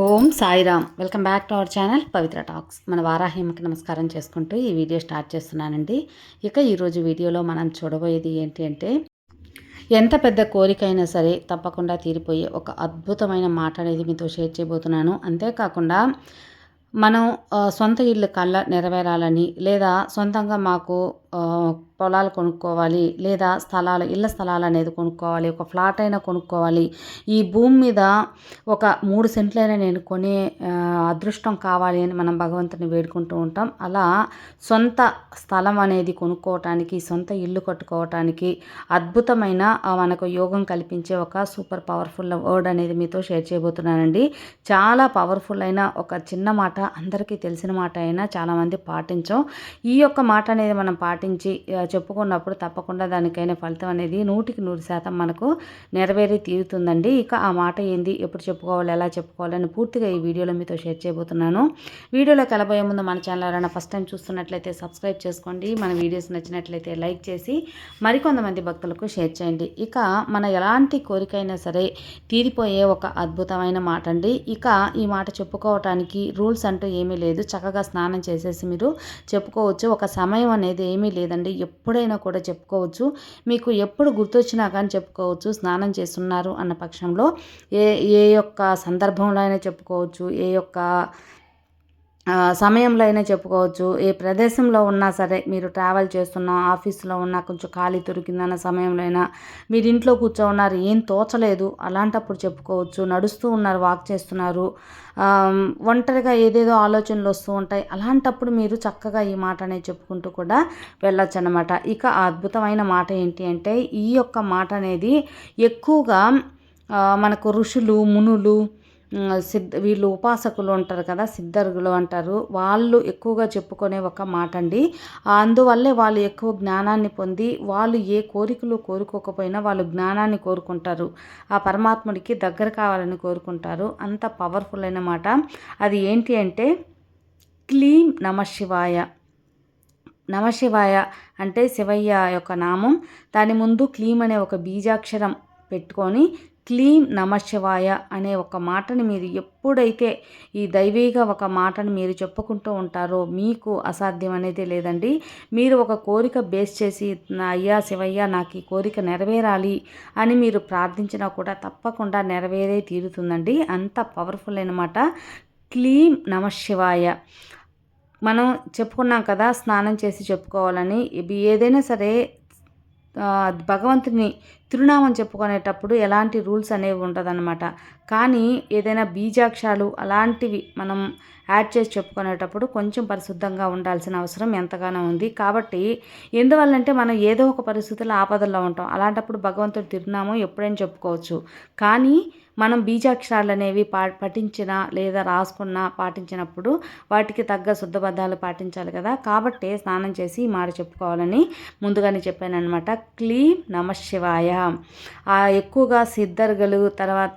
Om Sairam. Welcome back to our channel Pavitra talks. మన వారాహిమకి నమస్కారం చేసుకుంటూ ఈ వీడియో స్టార్ట్ చేస్తున్నానండి. ఇక ఈరోజు వీడియోలో మనం చూడబోయేది ఏంటి అంటే ఎంత పెద్ద కోరిక అయినా సరే తప్పకుండా తీరిపోయే ఒక అద్భుతమైన మాట అనేది మీతో షేర్ చేయబోతున్నాను. అంతేకాకుండా మనం సొంత ఇల్లు కళ్ళ నెరవేరాలని లేదా సొంతంగా మాకు పొలాలు కొనుక్కోవాలి లేదా స్థలాలు ఇళ్ళ స్థలాలు అనేది కొనుక్కోవాలి ఒక ఫ్లాట్ అయినా కొనుక్కోవాలి. ఈ భూమి మీద ఒక మూడు సెంట్లైనా నేను కొనే అదృష్టం కావాలి అని మనం భగవంతుని వేడుకుంటూ ఉంటాం. అలా సొంత స్థలం అనేది కొనుక్కోవటానికి సొంత ఇల్లు కట్టుకోవటానికి అద్భుతమైన మనకు యోగం కల్పించే ఒక సూపర్ పవర్ఫుల్ వర్డ్ అనేది మీతో షేర్ చేయబోతున్నానండి. చాలా పవర్ఫుల్ అయిన ఒక చిన్న మాట అందరికీ తెలిసిన మాట అయినా చాలామంది పాటించం. ఈ యొక్క మాట అనేది మనం పాటించి చెప్పుకున్నప్పుడు తప్పకుండా దానికైనా ఫలితం అనేది నూటికి నూరు శాతం మనకు నెరవేరి తీరుతుందండి. ఇక ఆ మాట ఏంది ఎప్పుడు చెప్పుకోవాలి ఎలా చెప్పుకోవాలని పూర్తిగా ఈ వీడియోలో మీతో షేర్ చేయబోతున్నాను. వీడియోలో కలబోయే ముందు మన ఛానల్ ఎవరైనా ఫస్ట్ టైం చూస్తున్నట్లయితే సబ్స్క్రైబ్ చేసుకోండి. మన వీడియోస్ నచ్చినట్లయితే లైక్ చేసి మరికొంతమంది భక్తులకు షేర్ చేయండి. ఇక మన ఎలాంటి కోరికైనా సరే తీరిపోయే ఒక అద్భుతమైన మాట అండి ఇక ఈ మాట చెప్పుకోవటానికి రూల్స్ అంటూ ఏమీ లేదు. చక్కగా స్నానం చేసేసి మీరు చెప్పుకోవచ్చు. ఒక సమయం అనేది ఏమీ లేదండి. ఎప్పుడైనా కూడా చెప్పుకోవచ్చు. మీకు ఎప్పుడు గుర్తొచ్చినా కానీ చెప్పుకోవచ్చు. స్నానం చేస్తున్నారు అన్న పక్షంలో ఏ ఏ యొక్క సందర్భంలో అయినా చెప్పుకోవచ్చు. ఏ యొక్క సమయంలో అయినా చెప్పుకోవచ్చు. ఏ ప్రదేశంలో ఉన్నా సరే మీరు ట్రావెల్ చేస్తున్నా ఆఫీస్లో ఉన్నా కొంచెం ఖాళీ దొరికిందన్న సమయంలో అయినా మీరు ఇంట్లో కూర్చోన్నారు ఏం తోచలేదు అలాంటప్పుడు చెప్పుకోవచ్చు. నడుస్తూ ఉన్నారు వాక్ చేస్తున్నారు. ఒంటరిగా ఏదేదో ఆలోచనలు వస్తూ ఉంటాయి. అలాంటప్పుడు మీరు చక్కగా ఈ మాట అనేది చెప్పుకుంటూ కూడా వెళ్ళొచ్చు అనమాట ఇక అద్భుతమైన మాట ఏంటి అంటే ఈ యొక్క మాట అనేది ఎక్కువగా మనకు ఋషులు మునులు సిద్ధ వీళ్ళు ఉపాసకులు ఉంటారు కదా సిద్ధర్గులు అంటారు. వాళ్ళు ఎక్కువగా చెప్పుకునే ఒక మాట అండి అందువల్లే వాళ్ళు ఎక్కువ జ్ఞానాన్ని పొంది వాళ్ళు ఏ కోరికలు కోరుకోకపోయినా వాళ్ళు జ్ఞానాన్ని కోరుకుంటారు. ఆ పరమాత్ముడికి దగ్గర కావాలని కోరుకుంటారు. అంత పవర్ఫుల్ అయిన మాట. అది ఏంటి అంటే క్లీం నమశివాయ నమశివాయ అంటే శివయ్య యొక్క నామం. దాని ముందు క్లీం అనే ఒక బీజాక్షరం పెట్టుకొని క్లీం నమశివాయ అనే ఒక మాటని మీరు ఎప్పుడైతే ఈ దైవీగా ఒక మాటను మీరు చెప్పుకుంటూ ఉంటారో మీకు అసాధ్యం అనేది లేదండి. మీరు ఒక కోరిక బేస్ చేసి అయ్యా శివయ్య నాకు ఈ కోరిక నెరవేరాలి అని మీరు ప్రార్థించినా కూడా తప్పకుండా నెరవేరే తీరుతుందండి. అంత పవర్ఫుల్ అనమాట క్లీం నమశివాయ మనం చెప్పుకున్నాం కదా స్నానం చేసి చెప్పుకోవాలని. ఏదైనా సరే భగవంతుని తిరునామం చెప్పుకునేటప్పుడు ఎలాంటి రూల్స్ అనేవి ఉంటుందన్నమాట. కానీ ఏదైనా బీజాక్షాలు అలాంటివి మనం యాడ్ చేసి చెప్పుకునేటప్పుడు కొంచెం పరిశుద్ధంగా ఉండాల్సిన అవసరం ఎంతగానో ఉంది. కాబట్టి ఎందువల్లంటే మనం ఏదో ఒక పరిస్థితుల్లో ఆపదల్లో ఉంటాం. అలాంటప్పుడు భగవంతుడి తిరునామం ఎప్పుడైనా చెప్పుకోవచ్చు. కానీ మనం బీజాక్షరాలు అనేవి పా పఠించిన లేదా రాసుకున్న పాటించినప్పుడు వాటికి తగ్గ శుద్ధబద్ధాలు పాటించాలి కదా. కాబట్టి స్నానం చేసి మాట చెప్పుకోవాలని ముందుగానే చెప్పాను అనమాట క్లీం ఎక్కువగా సిద్ధర్గలు తర్వాత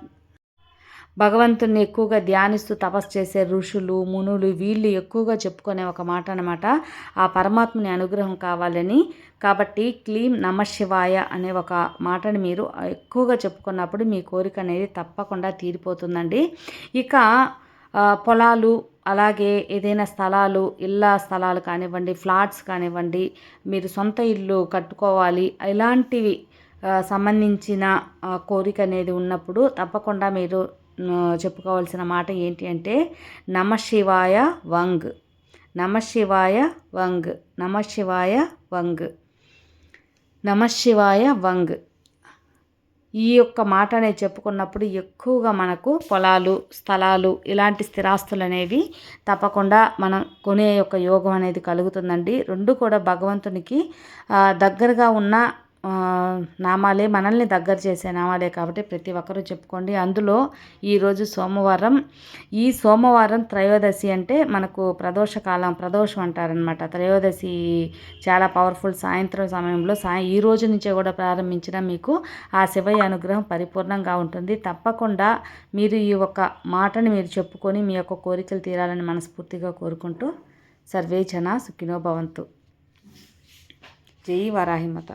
భగవంతుణ్ణి ఎక్కువగా ధ్యానిస్తూ తపస్సు చేసే ఋషులు మునులు వీళ్ళు ఎక్కువగా చెప్పుకునే ఒక మాట అనమాట ఆ పరమాత్మని అనుగ్రహం కావాలని. కాబట్టి క్లీం నమశివాయ అనే ఒక మాటని మీరు ఎక్కువగా చెప్పుకున్నప్పుడు మీ కోరిక అనేది తప్పకుండా తీరిపోతుందండి. ఇక పొలాలు అలాగే ఏదైనా స్థలాలు ఇళ్ళ స్థలాలు కానివ్వండి ఫ్లాట్స్ కానివ్వండి మీరు సొంత ఇల్లు కట్టుకోవాలి ఇలాంటివి సంబంధించిన కోరిక అనేది ఉన్నప్పుడు తప్పకుండా మీరు చెప్పుకోవాల్సిన మాట ఏంటి అంటే నమశివాయ వంగ్. నమశివాయ వంగ్. నమశివాయ వంగ్. నమశివాయ వంగ్. ఈ యొక్క మాట అనేది చెప్పుకున్నప్పుడు ఎక్కువగా మనకు పొలాలు స్థలాలు ఇలాంటి స్థిరాస్తులు అనేవి తప్పకుండా మనం కొనే యొక్క యోగం అనేది కలుగుతుందండి. రెండు కూడా భగవంతునికి దగ్గరగా ఉన్న నామాలే మనల్ని దగ్గర చేసే నామాలే కాబట్టి ప్రతి ఒక్కరూ చెప్పుకోండి. అందులో ఈరోజు సోమవారం ఈ సోమవారం త్రయోదశి అంటే మనకు ప్రదోషకాలం ప్రదోషం అంటారనమాట త్రయోదశి చాలా పవర్ఫుల్ సాయంత్రం సమయంలో సాయం ఈ రోజు నుంచే కూడా ప్రారంభించిన మీకు ఆ శివయ్య అనుగ్రహం పరిపూర్ణంగా ఉంటుంది. తప్పకుండా మీరు ఈ ఒక మాటని మీరు చెప్పుకొని మీ యొక్క కోరికలు తీరాలని మనస్ఫూర్తిగా కోరుకుంటూ సర్వే జన సుఖినో భవంతు. జై వరాహిమత